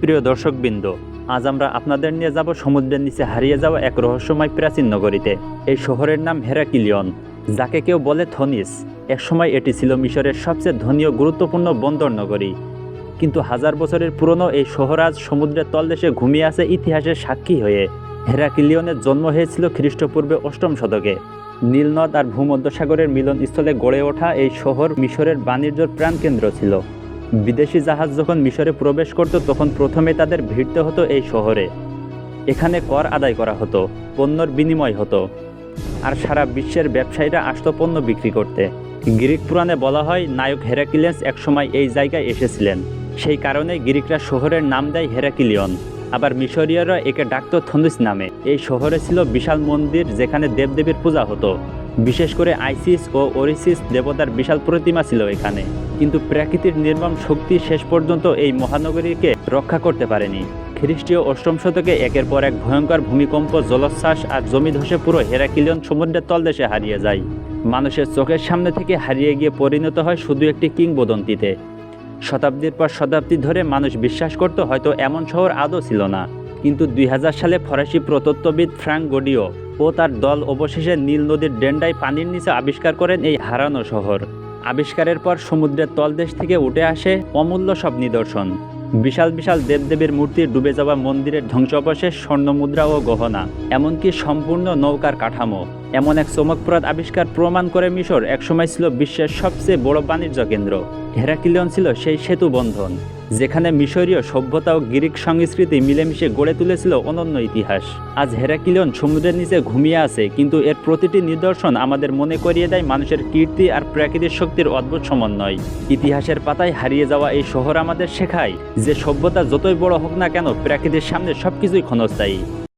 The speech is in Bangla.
প্রিয় দর্শকবৃন্দ, আজ আমরা আপনাদের নিয়ে যাব সমুদ্রের নিচে হারিয়ে যাওয়া এক রহস্যময় প্রাচীন নগরীতে। এই শহরের নাম হেরাকিলিয়ন, যাকে কেউ বলে থনিস। একসময় এটি ছিল মিশরের সবচেয়ে ধনী ও গুরুত্বপূর্ণ বন্দর নগরী। কিন্তু হাজার বছরের পুরনো এই শহর আজ সমুদ্রের তলদেশে ঘুমিয়ে আছে ইতিহাসের সাক্ষী হয়ে। হেরাকিলিয়নের জন্ম হয়েছিল খ্রিস্টপূর্বে অষ্টম শতকে। নীলনদ আর ভূমধ্যসাগরের মিলনস্থলে গড়ে ওঠা এই শহর মিশরের বাণিজ্যর প্রাণকেন্দ্র ছিল। বিদেশি জাহাজ যখন মিশরে প্রবেশ করত, তখন প্রথমে তাদের ভিড়তে হতো এই শহরে। এখানে কর আদায় করা হতো, পণ্যর বিনিময় হতো। আর সারা বিশ্বের ব্যবসায়ীরা আসত পণ্য বিক্রি করতে। গ্রিক পুরাণে বলা হয়, নায়ক হেরাকিলেন্স একসময় এই জায়গায় এসেছিলেন। সেই কারণে গ্রিকরা শহরের নাম দেয় হেরাকিলিয়ন। আবার মিশরীয়রা একে ডাকত থন্দুস নামে। এই শহরে ছিল বিশাল মন্দির যেখানে দেবদেবীর পূজা হতো। বিশেষ করে আইসিস ও ওরিসিস দেবতার বিশাল প্রতিমা ছিল এখানে। কিন্তু প্রাকৃতিক নির্মম শক্তি শেষ পর্যন্ত এই মহানগরীকে রক্ষা করতে পারেনি। খ্রিস্টীয় অষ্টম শতকে একের পর এক ভয়ঙ্কর ভূমিকম্প, জলোচ্ছ্বাস আর জমি ধসে পুরো হেরাকিলিয়ন সমুদ্রের তলদেশে হারিয়ে যায়। মানুষের চোখের সামনে থেকে হারিয়ে গিয়ে পরিণত হয় শুধু একটি কিংবদন্তিতে। শতাব্দীর পর শতাব্দী ধরে মানুষ বিশ্বাস করত হয়তো এমন শহর আদৌ ছিল না। কিন্তু দুই হাজার সালে ফরাসি প্রতত্ত্ববিদ ফ্রাঙ্ক গোডিও ও তার দল অবশেষে নীল নদীর ডেন্ডায় পানির নিচে আবিষ্কার করেন এই হারানো শহর। আবিষ্কারের পর সমুদ্রের তলদেশ থেকে উঠে আসে অমূল্য সব নিদর্শন। বিশাল বিশাল দেবদেবীর মূর্তি ডুবে যাওয়া মন্দিরের ধ্বংসাবশেষ, স্বর্ণমুদ্রা ও গহনা, এমনকি সম্পূর্ণ নৌকার কাঠামো। এমন এক চমকপ্রদ আবিষ্কার প্রমাণ করে মিশর একসময় ছিল বিশ্বের সবচেয়ে বড় বাণিজ্য কেন্দ্র। হেরাকিলিয়ন ছিল সেই সেতু বন্ধন যেখানে মিশরীয় সভ্যতা ও গ্রিক সংস্কৃতি মিলেমিশে গড়ে তুলেছিল অনন্য ইতিহাস। আজ হেরাকিলিয়ন সমুদ্রের নিচে ঘুমিয়ে আছে, কিন্তু এর প্রতিটি নিদর্শন আমাদের মনে করিয়ে দেয় মানুষের কীর্তি আর প্রাকৃতিক শক্তির অদ্ভুত সমন্বয়। ইতিহাসের পাতায় হারিয়ে যাওয়া এই শহর আমাদের শেখায় যে সভ্যতা যতই বড় হোক না কেন, প্রাকৃতির সামনে সবকিছুই ক্ষণস্থায়ী।